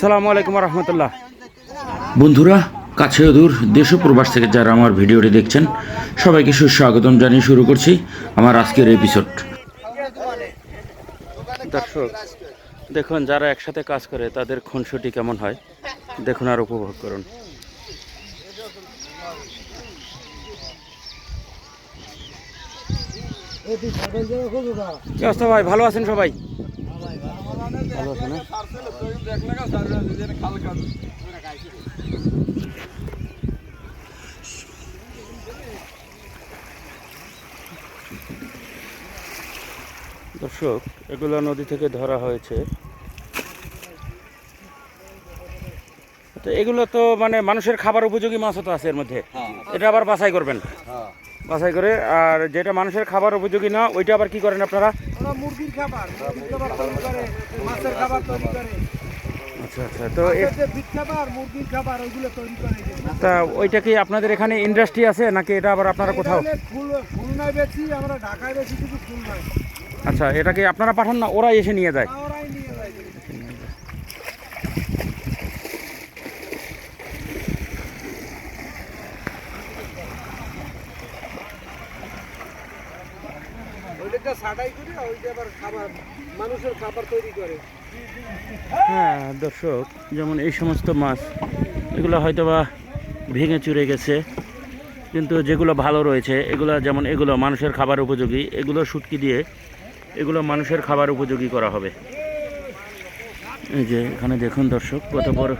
সালামু আলাইকুম রহমতুল্লাহ। বন্ধুরা কাছে দূর দেশ প্রবাস থেকে যারা আমার ভিডিওটি দেখছেন সবাইকে সুস্বাগতম জানিয়ে শুরু করছি আমার আজকের এপিসোড দর্শক দেখুন যারা একসাথে কাজ করে তাদের খুনসুটি কেমন হয়? দেখুন আর উপভোগ করুন। কি অবস্থা ভাই? ভালো আছেন সবাই? ভালো আছেন দর্শক এগুলো নদী থেকে ধরা হয়েছে। তো এগুলো তো মানে মানুষের খাবার উপযোগী মাছও তো আছে এর মধ্যে। এটা আবার বাছাই করবেন? বাছাই করে আর যেটা মানুষের খাবার উপযোগী না ওইটা আবার কি করেন আপনারা? মুরগির খাবার মুরগির খাবার তৈরি করে মাছের খাবার তৈরি করে। আচ্ছা আচ্ছা তো মুরগির খাবার ওইগুলো তৈরি করে তা ওইটা কি আপনাদের এখানে ইন্ডাস্ট্রি আছে নাকি এটা আবার আপনারা কোথাও? এটা হলে ফুল খুলনায় বেশি আমরা ঢাকায় বেশি কিছু খুলনায়। আচ্ছা এটা কি আপনারা পাঠান না ওরা এসে ওরাই নিয়ে যায় ওইটা ছাটাই করে ওইটা হ্যাঁ দর্শক, যেমন এই সমস্ত মাছ, এগুলো হয়তো বা ভেঙে চুরে গেছে, কিন্তু যেগুলো ভালো রয়েছে, এগুলো যেমন এগুলো মানুষের খাবার উপযোগী, এগুলো শুটকি দিয়ে এগুলো মানুষের খাবার উপযোগী করা হবে। এই যে, এখানে দেখুন দর্শক, কত বড়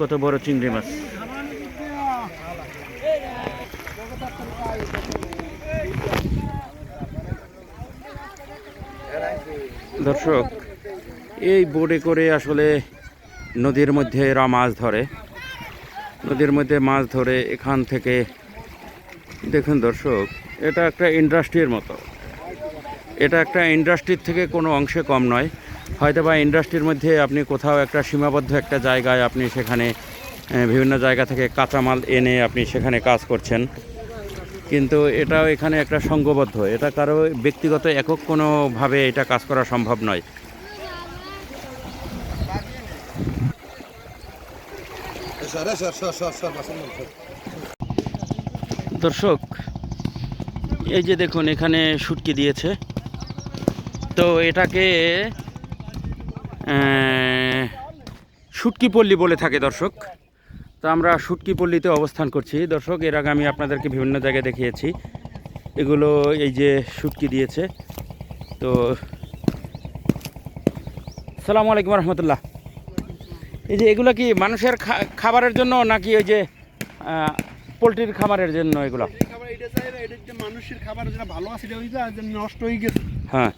কত বড় চিংড়ি মাছ। দর্শক, এই বোটে করে আসলে নদীর মধ্যে এরা মাছ ধরে। নদীর মধ্যে মাছ ধরে এখান থেকে, দেখুন দর্শক, এটা একটা ইন্ডাস্ট্রির মতো। এটা একটা ইন্ডাস্ট্রির থেকে কোনো অংশে কম নয়। হয়তো বা ইন্ডাস্ট্রির মধ্যে আপনি কোথাও একটা সীমাবদ্ধ একটা জায়গায় আপনি সেখানে বিভিন্ন জায়গা থেকে কাঁচামাল এনে আপনি সেখানে কাজ করছেন। কিন্তু এটাও এখানে একটা সংঘবদ্ধ এটা কারও ব্যক্তিগত একক কোনোভাবে এটা কাজ করা সম্ভব নয়। দর্শক এই যে দেখুন এখানে শুটকি দিয়েছে। তো এটাকে শুটকি পল্লী বলে থাকে দর্শক। তো আমরা শুটকি পল্লীতে অবস্থান করছি। দর্শক এর আগে আমি আপনাদেরকে বিভিন্ন জায়গায় দেখিয়েছি। এগুলো এই যে শুটকি দিয়েছে। তো সালামু আলাইকুম রহমতুল্লাহ। এই যে এগুলো কি মানুষের খাবারের জন্য নাকি ওই যে পোলট্রির খাবারের জন্য এগুলো? মানুষের খাবার যেটা ভালো আছে নষ্ট হয়ে গেছে। হ্যাঁ।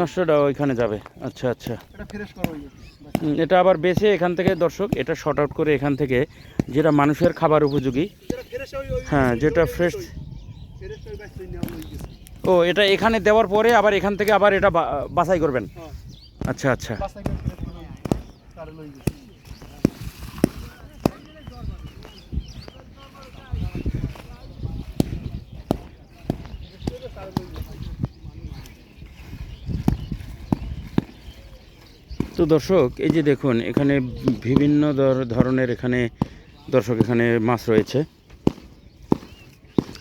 নষ্টটা ওইখানে যাবে। আচ্ছা আচ্ছা। ফ্রেশ করা এটা আবার বেছে এখান থেকে দর্শক এটা শর্ট আউট করে এখান থেকে যেটা মানুষের খাবার উপযোগী। হ্যাঁ যেটা ফ্রেশ ও এটা এখানে দেওয়ার পরে আবার এখান থেকে আবার এটা বাছাই করবেন? হ্যাঁ। আচ্ছা আচ্ছা বাসায় গিয়ে ফ্রেশ করে তারে লই গেছে তো দর্শক, এই যে দেখুন, এখানে বিভিন্ন ধর- ধরনের এখানে দর্শক এখানে মাছ রয়েছে।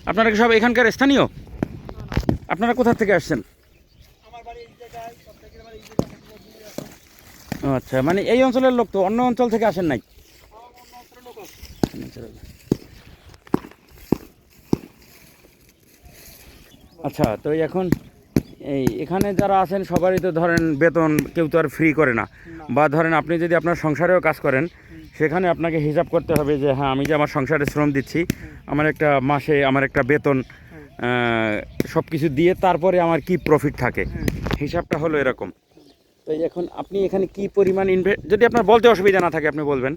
আপনারা কি সব এখানকার স্থানীয়? আপনারা কোথা থেকে আসছেন? আচ্ছা মানে এই অঞ্চলের লোক তো, অন্য অঞ্চল থেকে আসেন নাই? আচ্ছা তো এখন এই এখানে যারা আছেন সবারই তো ধরেন বেতন কেউ তো আর ফ্রি করে না। বা ধরেন আপনি যদি আপনার সংসারেও কাজ করেন সেখানে আপনাকে হিসাব করতে হবে যে হ্যাঁ আমি যে আমার সংসারে শ্রম দিচ্ছি আমার একটা মাসে আমার একটা বেতন সব কিছু দিয়ে তারপরে আমার কি প্রফিট থাকে? হিসাবটা হলো এরকম। তো এখন আপনি এখানে কি পরিমাণ ইনভেস্ট যদি আপনার বলতে অসুবিধা না থাকে আপনি বলবেন।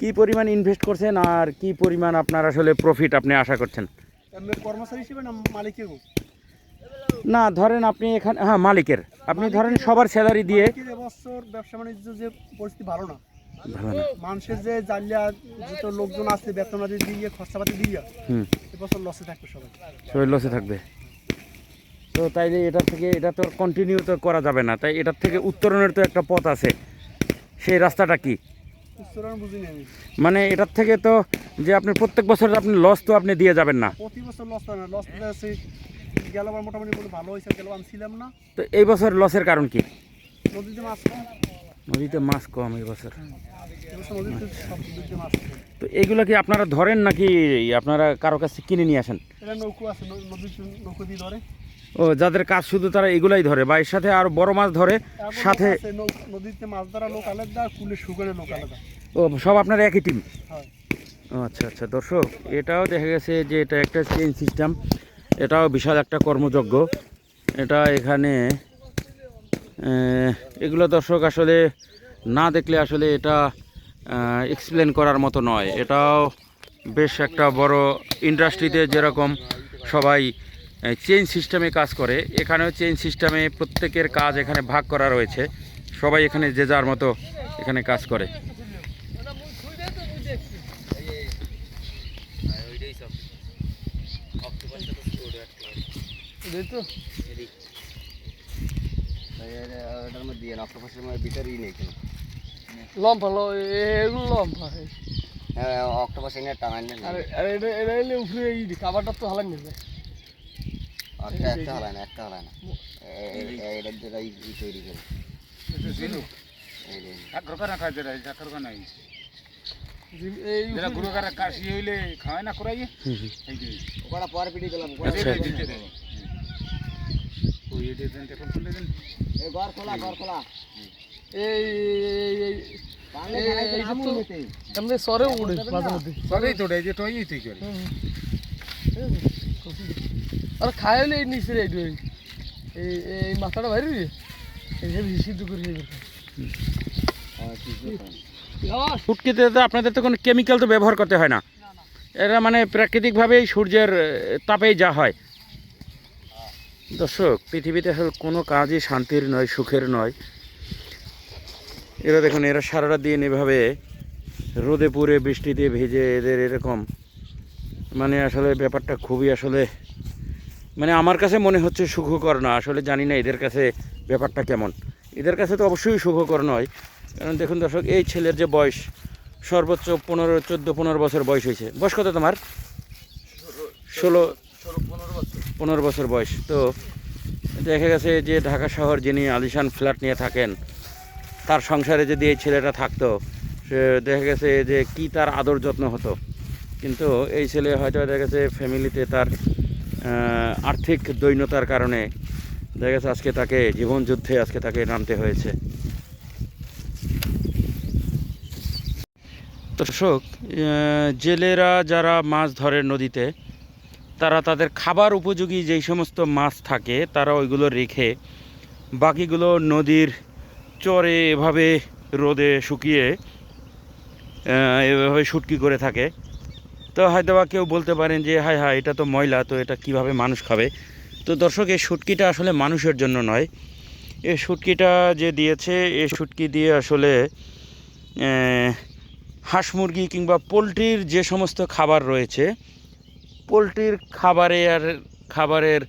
কি পরিমাণ ইনভেস্ট করছেন আর কি পরিমাণ আপনার আসলে প্রফিট আপনি আশা করছেন? কর্মচারী হিসেবে না মালিকের না ধরেন আপনি এখানে হ্যাঁ মালিকের। আপনি ধরেন সবার স্যালারি দিয়ে এবছর ব্যবসা বাণিজ্য যে পরিস্থিতি ভালো না। মানুষের যে জালিয়া যত লোকজন আছে বেতনাদি দিয়ে খরচাপাতি দিয়ে এবছর লসে থাকবে সবাই। সবাই লসে থাকবে। তো তাইলে এটা থেকে এটা তো কন্টিনিউ তো করা যাবে না। তাই এটার থেকে উত্তরণের তো একটা পথ আছে। সেই রাস্তাটা কি? মানে এটার থেকে তো যে আপনি প্রত্যেক বছর আপনি লস তো আপনি দিয়ে যাবেন না। প্রতি বছর লস না। লস গেলবার মোটামুটি বলে ভালো হয়েছে গেল আমি ছিলাম না। তো এই বছর লসের কারণ কি? নদীতে মাছ কম। নদীতে মাছ কম এই বছর। নদীতে সব নদীতে মাছ তো এইগুলো কি আপনারা ধরেন নাকি আপনারা কারও কাছে কিনে নিয়ে আসেন? নৌকো আছে নৌকো দিয়ে ধরে। ও যাদের কাজ শুধু তারা এগুলাই ধরে বা এর সাথে আর বড় মাছ ধরে সাথে নদীতে মাছ ধরা লোক আলাদা কুলে শুকানো লোক আলাদা। ও সব আপনার একই টিম আচ্ছা আচ্ছা দর্শক এটাও দেখা গেছে যে এটা একটা চেইন সিস্টেম এটাও বিশাল একটা কর্মযজ্ঞ। এটা এখানে এগুলো দর্শক আসলে না দেখলে আসলে এটা এক্সপ্লেন করার মতো নয়। এটাও বেশ একটা বড় ইন্ডাস্ট্রিতে যেরকম সবাই চেইন সিস্টেমে কাজ করে, এখানেও চেইন সিস্টেমে প্রত্যেকের কাজ এখানে ভাগ করা রয়েছে। সবাই এখানে যে যার মতো এখানে কাজ করে। এই তো ওটার মধ্যে দিয়ে অক্টোপাসের মধ্যে নেই কেন এগুলো হ্যাঁ অক্টোপাস এনে টানাই নেই আর আর এটা এটা এলে উপরে এই কাবারটা তো হালান নেবে একটা একটা হলায় না একটা হলায় না। যেটা ই তৈরি করে। পরে পিটি দিলাম এই ঘর খোলা ঘর খোলা। তো- সরে আর এই নিচে এই এই এই এই মাথাটা বাইরে দিয়ে। এই সিদ্ধ করে হ্যাঁ? ফুটকিতে তো আপনাদের তো কোনো কেমিক্যাল তো ব্যবহার করতে হয় না। এটা মানে প্রাকৃতিকভাবেই সূর্যের তাপেই যা হয়। দর্শক, পৃথিবীতে আসলে কোনো কাজই শান্তির নয়, সুখের নয়। এরা দেখুন, এরা সারাটা দিন এভাবে রোদে পুড়ে বৃষ্টিতে ভিজে এদের এরকম। মানে আসলে ব্যাপারটা খুবই আসলে মানে আমার কাছে মনে হচ্ছে সুখকর না। আসলে জানি না এদের কাছে ব্যাপারটা কেমন। এদের কাছে তো অবশ্যই সুখকর নয়। কারণ দেখুন দর্শক, এই ছেলের যে বয়স, সর্বোচ্চ পনেরো, চোদ্দ, পনেরো বছর বয়স হয়েছে। বয়স কত তোমার? ষোলো পনেরো বছর বয়স। তো দেখা গেছে যে ঢাকা শহর যিনি আলিশান ফ্ল্যাট নিয়ে থাকেন, তার সংসারে যদি এই ছেলেটা থাকতো, সে দেখা গেছে যে কি তার আদর যত্ন হতো। কিন্তু এই ছেলে হয়তো দেখা গেছে ফ্যামিলিতে তার আর্থিক দৈন্যতার কারণে দেখা গেছে আজকে তাকে জীবন যুদ্ধে আজকে তাকে নামতে হয়েছে। দর্শক জেলেরা যারা মাছ ধরে নদীতে তারা তাদের খাবার উপযোগী যেই সমস্ত মাছ থাকে, তারা ওইগুলো রেখে বাকিগুলো নদীর চরে এভাবে রোদে শুকিয়ে এভাবে শুটকি করে থাকে। তো হয়তো বা কেউ বলতে পারেন যে, হায় হায়, এটা তো ময়লা, তো এটা কীভাবে মানুষ খাবে? তো দর্শক, এই শুটকিটা আসলে মানুষের জন্য নয়। এই শুটকিটা যে দিয়েছে এই শুটকি দিয়ে আসলে হাঁস মুরগি কিংবা পোলট্রির যে সমস্ত খাবার রয়েছে পোলট্রির খাবারে আর খাবারের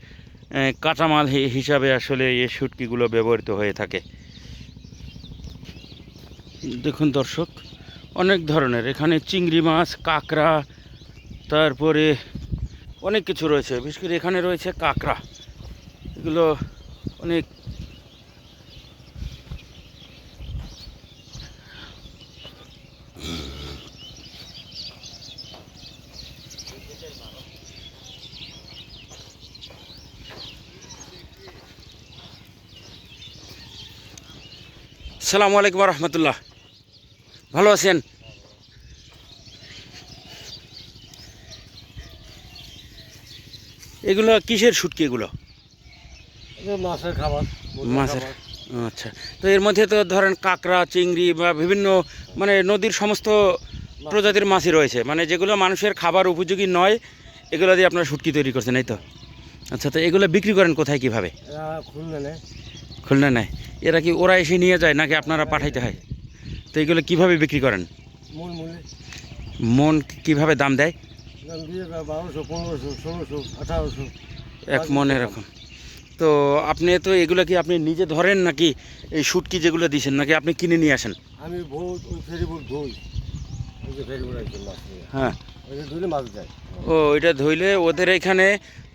কাঁচামাল হিসাবে আসলে এই শুটকিগুলো ব্যবহৃত হয়ে থাকে। দেখুন দর্শক, অনেক ধরনের। এখানে চিংড়ি মাছ, কাঁকড়া, তারপরে অনেক কিছু রয়েছে। বিশেষ করে এখানে রয়েছে কাঁকড়া। এগুলো অনেক সালামু আলাইকুম রহমতুল্লাহ। ভালো আছেন? এগুলো কিসের শুটকি এগুলো? মাছের খাবার মাছের আচ্ছা। তো এর মধ্যে তো ধরেন কাঁকড়া চিংড়ি বা বিভিন্ন মানে নদীর সমস্ত প্রজাতির মাছই রয়েছে। মানে যেগুলো মানুষের খাবার উপযোগী নয় এগুলো দিয়ে আপনারা শুটকি তৈরি করছেন এই তো? আচ্ছা তো এগুলো বিক্রি করেন কোথায় কীভাবে? খুললে নেই খুলনা নেয় এরা কি ওরা এসে নিয়ে যায় নাকি আপনারা পাঠাইতে হয়? তো এগুলো কীভাবে বিক্রি করেন? মন কীভাবে দাম দেয়? এক মন এরকম। তো আপনি তো এগুলো কি আপনি নিজে ধরেন নাকি এই শুটকি যেগুলো দিছেন নাকি আপনি কিনে নিয়ে আসেন? আমি ফেরিবোট ধুই। হ্যাঁ। ও এটা ধইলে ওদের এখানে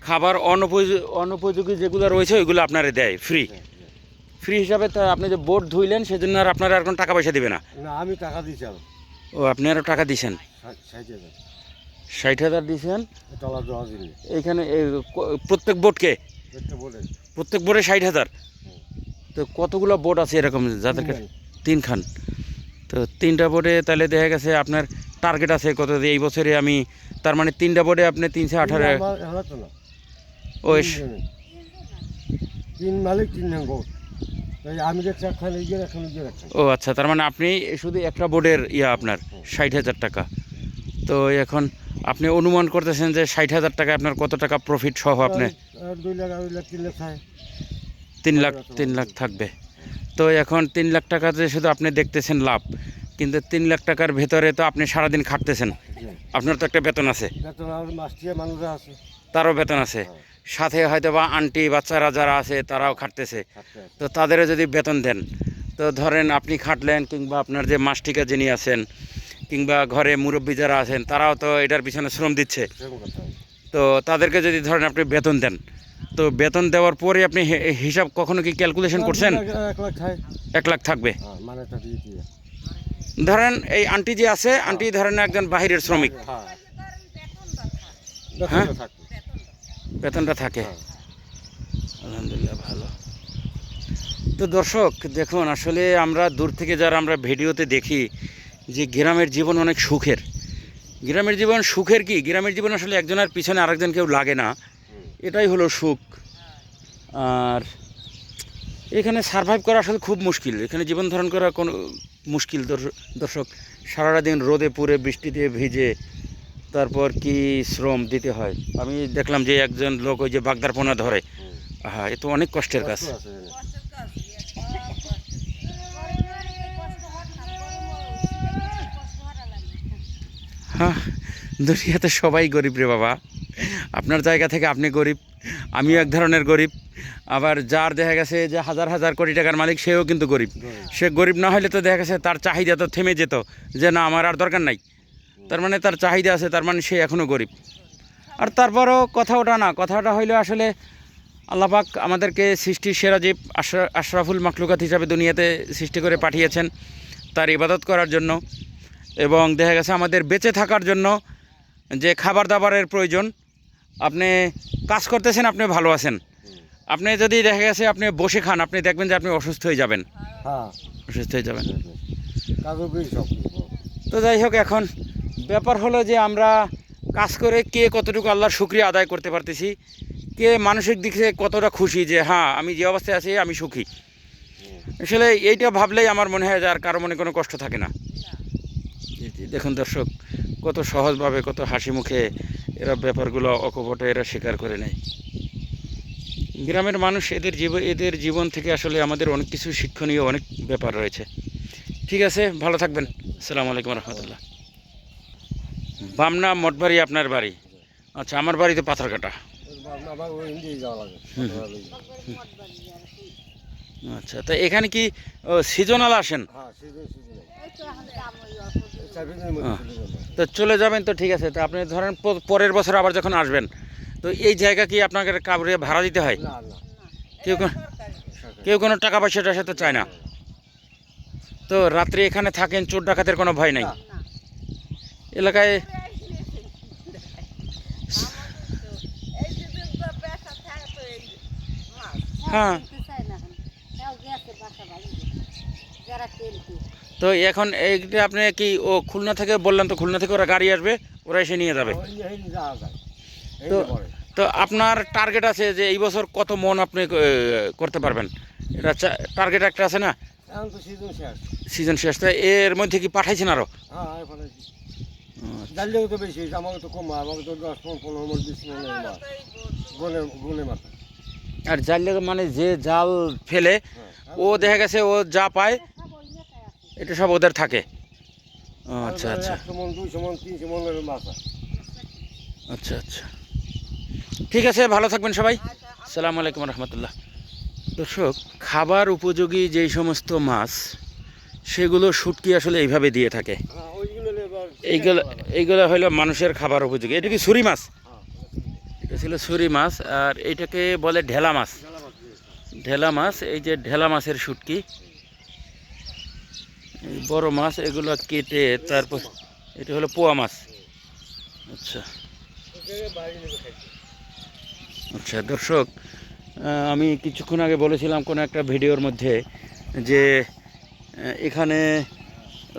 খাবার অনুপযোগী অনুপযোগী যেগুলো রয়েছে ওইগুলো আপনারা দেয় ফ্রি ফ্রি হিসাবে তা আপনি যে বোট ধুইলেন সেজন্য আর আপনারা আর কোনো টাকা পয়সা দিবে না। না আমি টাকা দিয়েছিলাম ও আপনি আরও টাকা দিছেন? ষাট হাজার। ষাট নিয়ে এইখানে ক- প্রত্যেক বোটকে একটা বলে প্রত্যেক বোটে ষাট হাজার? তো কতগুলো বোট আছে এরকম যাদেরকে তিনখান। তো তিনটা বোর্ডে তাহলে দেখা গেছে আপনার টার্গেট আছে কত যে এই বছরে আমি তার মানে তিনটা বোর্ডে আপনি তিনশো আঠারো আমার আমার তো না। ওই তিনজনে। তিন মালিক তিন জন তাই আমি দেখছি একখানে একখানে ও আচ্ছা তার মানে আপনি শুধু একটা বোর্ডের ইয়া আপনার ষাট হাজার টাকা। তো এখন আপনি অনুমান করতেছেন যে ষাট হাজার টাকা আপনার কত টাকা প্রফিট সহ আপনি? দুই লাখ আড়াই লাখ তিন লাখ তিন লাখ তিন লাখ থাকবে। তো এখন তিন লাখ টাকাতে শুধু আপনি দেখতেছেন লাভ কিন্তু তিন লাখ টাকার ভেতরে তো আপনি সারাদিন খাটতেছেন। আপনার তো একটা বেতন আছে। বেতন আর আছে। তারও বেতন আছে। সাথে হয়তো বা আন্টি বাচ্চারা যারা আছে তারাও খাটতেছে। তো তাদেরও যদি বেতন দেন তো ধরেন আপনি খাটলেন কিংবা আপনার যে মাস্টিকা যিনি আছেন কিংবা ঘরে মুরব্বী যারা আছেন তারাও তো এটার পিছনে শ্রম দিচ্ছে। তো তাদেরকে যদি ধরেন আপনি বেতন দেন তো বেতন দেওয়ার পরে আপনি হিসাব কখনো কি ক্যালকুলেশন করছেন? এক লাখ থাকবে। হ্যাঁ দিয়ে ধরেন এই আন্টি যে আছে আন্টি ধরেন একজন বাহিরের শ্রমিক। হ্যাঁ। হ্যাঁ? বেতনটা থাকে। হ্যাঁ। আলহামদুলিল্লাহ ভালো। তো দর্শক দেখুন আসলে আমরা দূর থেকে যারা আমরা ভিডিওতে দেখি যে গ্রামের জীবন অনেক সুখের। গ্রামের জীবন সুখের কি? গ্রামের জীবন আসলে একজনের পিছনে আরেকজন কেউ লাগে না। এটাই হলো সুখ। আর এখানে সারভাইভ করা আসলে খুব মুশকিল। এখানে জীবন ধারণ করা কোনো মুশকিল দর্শ- দর্শক। সারাটা দিন রোদে পুড়ে বৃষ্টিতে ভিজে তারপর কি শ্রম দিতে হয়? আমি দেখলাম যে একজন লোক ওই যে বাগদারপোনা ধরে। হ্যাঁ এ তো অনেক কষ্টের কাজ। হ্যাঁ দুনিয়াতে সবাই গরিব রে বাবা। আপনার জায়গা থেকে আপনি গরিব আমিও এক ধরনের গরিব। আবার যার দেখা গেছে যে হাজার হাজার কোটি টাকার মালিক সেও কিন্তু গরিব। সে গরিব না হলে তো দেখা গেছে তার চাহিদা তো থেমে যেত যে না আমার আর দরকার নাই। তার মানে তার চাহিদা আছে তার মানে সে এখনও গরিব। আর তারপরও কথা ওটা না কথাটা হইল আসলে আল্লাপাক আমাদেরকে সৃষ্টির সেরা জীব আশরা আশরাফুল মাকলুকাত হিসাবে দুনিয়াতে সৃষ্টি করে পাঠিয়েছেন তার ইবাদত করার জন্য এবং দেখা গেছে আমাদের বেঁচে থাকার জন্য যে খাবার দাবারের প্রয়োজন আপনি কাজ করতেছেন আপনি ভালো আছেন। আপনি যদি দেখা গেছে আপনি বসে খান আপনি দেখবেন যে আপনি অসুস্থ হয়ে যাবেন। হ্যাঁ। অসুস্থ হয়ে যাবেন। তো যাই হোক এখন ব্যাপার হলো যে আমরা কাজ করে কে কতটুকু আল্লাহর শুক্রিয়া আদায় করতে পারতেছি কে মানসিক দিক থেকে কতটা খুশি যে হ্যাঁ আমি যে অবস্থায় আছি আমি সুখী। আসলে এইটা ভাবলেই আমার মনে হয় যে আর কারও মনে কোনো কষ্ট থাকে না। জি, জি, দেখুন দর্শক কত সহজভাবে কত হাসি মুখে এরা ব্যাপারগুলো অকপটে এরা স্বীকার করে নেয়। গ্রামের মানুষ এদের জীবন এদের জীবন থেকে আসলে আমাদের অনেক কিছু শিক্ষণীয় অনেক ব্যাপার রয়েছে। ঠিক আছে ভালো থাকবেন। আসসালামু আলাইকুম রহমতুল্লাহ। বামনা মঠবাড়ি আপনার বাড়ি? আচ্ছা আমার বাড়িতে পাথরকাটা আবার ওই ইন্ডিয়া যাওয়া লাগে আচ্ছা তো এখানে কি সিজনাল আসেন? হ্যাঁ হ্যাঁ। তো চলে যাবেন তো ঠিক আছে। তো আপনি ধরেন প- পরের বছর আবার যখন আসবেন তো এই জায়গা কি আপনাকে কাবরে ভাড়া দিতে হয়? না না। কেউ কোনো কেউ কোনো টাকা পয়সা টয়সা তো চায় না। তো রাত্রে এখানে থাকেন চোর ডাকাতের কোনো ভয় নাই? এলাকায় হ্যাঁ। তো এখন এইটা আপনি কি ও খুলনা থেকে বললেন তো খুলনা থেকে ওরা গাড়ি আসবে ওরা এসে নিয়ে যাবে। ওই যে এই যাওয়া যায়। এই তো তো আপনার টার্গেট আছে যে এই বছর কত মন আপনি করতে পারবেন? এটা টার্গেট একটা আছে না? সিজন শেষ। তো এর মধ্যে কি পাঠাইছেন আরও হ্যাঁ তো বেশি আমাকে তো কম আমাকে তো দশ পনেরো মন বিশ মন গুনে গুনে মাছ আর জাল মানে যে জাল ফেলে ও দেখা গেছে ও যা পায় এটা সব ওদের থাকে। আচ্ছা আচ্ছা। আচ্ছা আচ্ছা। ঠিক আছে ভালো থাকবেন সবাই। সালাম আলাইকুম রহমতুল্লাহ। দর্শক খাবার উপযোগী যেই সমস্ত মাছ সেগুলো শুটকি আসলে এইভাবে দিয়ে থাকে। হ্যাঁ এইগুলো এইগুলো হলো মানুষের খাবার উপযোগী। এটা কি ছুরি মাছ? ছিল ছুরি মাছ, আর এইটাকে বলে ঢেলা মাছ। ঢেলা মাছ, এই যে ঢেলা মাছের শুটকি। বড় মাছ, এগুলো কেটে তারপর এটা হলো পোয়া মাছ। আচ্ছা। আচ্ছা দর্শক আমি কিছুক্ষণ আগে বলেছিলাম কোনো একটা ভিডিওর মধ্যে যে এখানে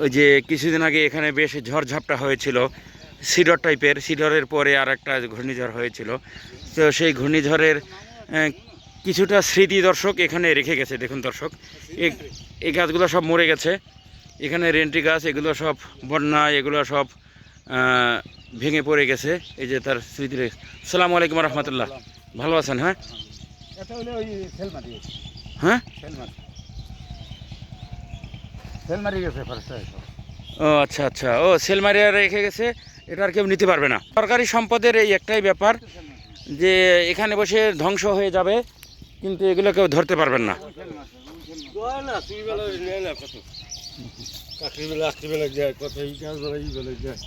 ওই যে কিছুদিন আগে এখানে বেশ ঝড়ঝাপটা হয়েছিল। সিডর টাইপের সিডরের পরে আর একটা ঘূর্ণিঝড় হয়েছিল। তো সেই ঘূর্ণিঝড়ের কিছুটা স্মৃতি দর্শক এখানে রেখে গেছে দেখুন দর্শক। এই- গাছগুলো সব মরে গেছে। এখানে রেন্টি গাছ এগুলো সব বন্যা এগুলো সব ভেঙে পড়ে গেছে। এই যে তার স্মৃতি রেখে সালামু আলাইকুম রহমতুল্লাহ। ভালো আছেন হ্যাঁ? হ্যাঁ? ও আচ্ছা আচ্ছা। ও সেলমারিয়া রেখে গেছে। এটা আর কেউ নিতে পারবে না। সরকারি সম্পদের এই একটাই ব্যাপার যে এখানে বসে ধ্বংস হয়ে যাবে, কিন্তু এগুলো কেউ ধরতে পারবেন না। রাত্রিবেলা রাত্রিবেলা যায় যায়।